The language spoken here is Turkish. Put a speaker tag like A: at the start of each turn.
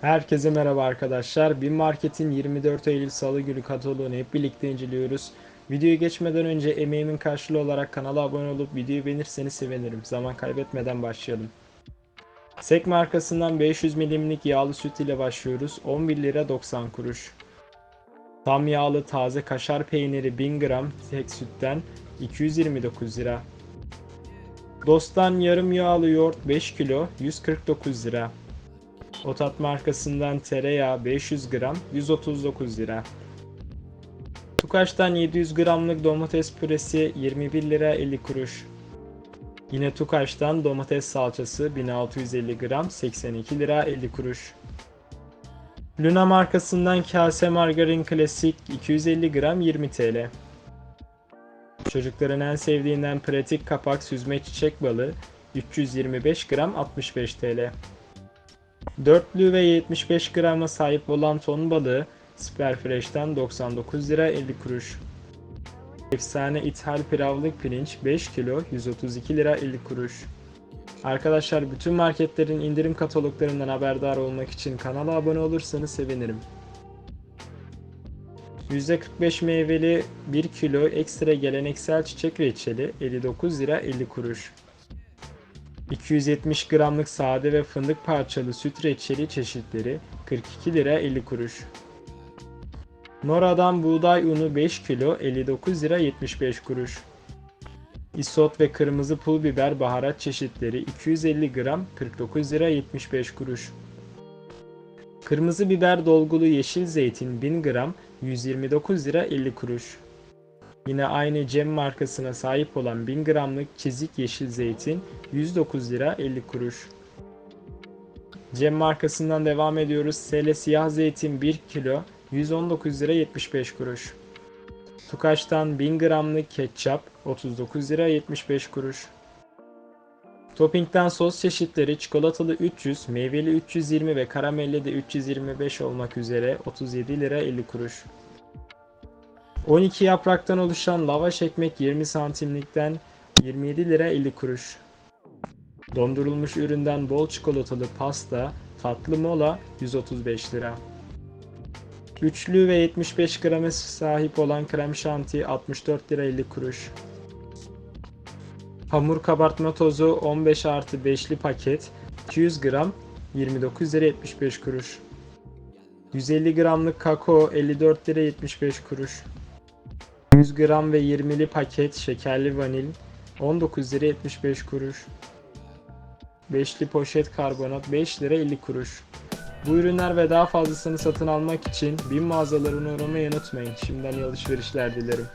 A: Herkese merhaba arkadaşlar. Bin Market'in 24 Eylül Salı günü kataloğunu hep birlikte inceliyoruz. Videoyu geçmeden önce emeğimin karşılığı olarak kanala abone olup videoyu beğenirseniz sevinirim. Zaman kaybetmeden başlayalım. Sek markasından 500 milimlik yağlı süt ile başlıyoruz. 11 lira 90 kuruş. Tam yağlı taze kaşar peyniri 1000 gram tek sütten 229 lira. Dostan yarım yağlı yoğurt 5 kilo 149 lira. Otat markasından tereyağı 500 gram 139 lira. Tukaş'tan 700 gramlık domates püresi 21 lira 50 kuruş. Yine Tukaş'tan domates salçası 1650 gram 82 lira 50 kuruş. Luna markasından kase margarin klasik 250 gram 20 TL. Çocukların en sevdiğinden pratik kapak süzme çiçek balı 325 gram 65 TL. Dörtlü ve 75 grama sahip olan ton balığı Superfresh'ten 99 lira 50 kuruş. Efsane ithal pilavlık pirinç 5 kilo 132 lira 50 kuruş. Arkadaşlar bütün marketlerin indirim kataloglarından haberdar olmak için kanala abone olursanız sevinirim. %45 meyveli 1 kilo ekstra geleneksel çiçek reçeli 59 lira 50 kuruş. 270 gramlık sade ve fındık parçalı süt reçeli çeşitleri 42 lira 50 kuruş. Nora'dan buğday unu 5 kilo 59 lira 75 kuruş. Isot ve kırmızı pul biber baharat çeşitleri 250 gram 49 lira 75 kuruş. Kırmızı biber dolgulu yeşil zeytin 1000 gram 129 lira 50 kuruş. Yine aynı Cem markasına sahip olan 1000 gramlık çizik yeşil zeytin 109 lira 50 kuruş. Cem markasından devam ediyoruz. Sele siyah zeytin 1 kilo 119 lira 75 kuruş. Tukaş'tan 1000 gramlık ketçap 39 lira 75 kuruş. Topping'den sos çeşitleri çikolatalı 300, meyveli 320 ve karamelli de 325 olmak üzere 37 lira 50 kuruş. 12 yapraktan oluşan lavaş ekmek 20 santimlikten 27 lira 50 kuruş. Dondurulmuş üründen bol çikolatalı pasta tatlı mola 135 lira. Üçlü ve 75 grama sahip olan krem şanti 64 lira 50 kuruş. Hamur kabartma tozu 15 artı 5'li paket 200 gram 29 lira 75 kuruş. 150 gramlık kakao 54 lira 75 kuruş. 100 gram ve 20'li paket şekerli vanil 19 lira 75 kuruş. 5'li poşet karbonat 5 lira 50 kuruş. Bu ürünler ve daha fazlasını satın almak için bin mağazalarına uğramayı unutmayın. Şimdiden iyi alışverişler dilerim.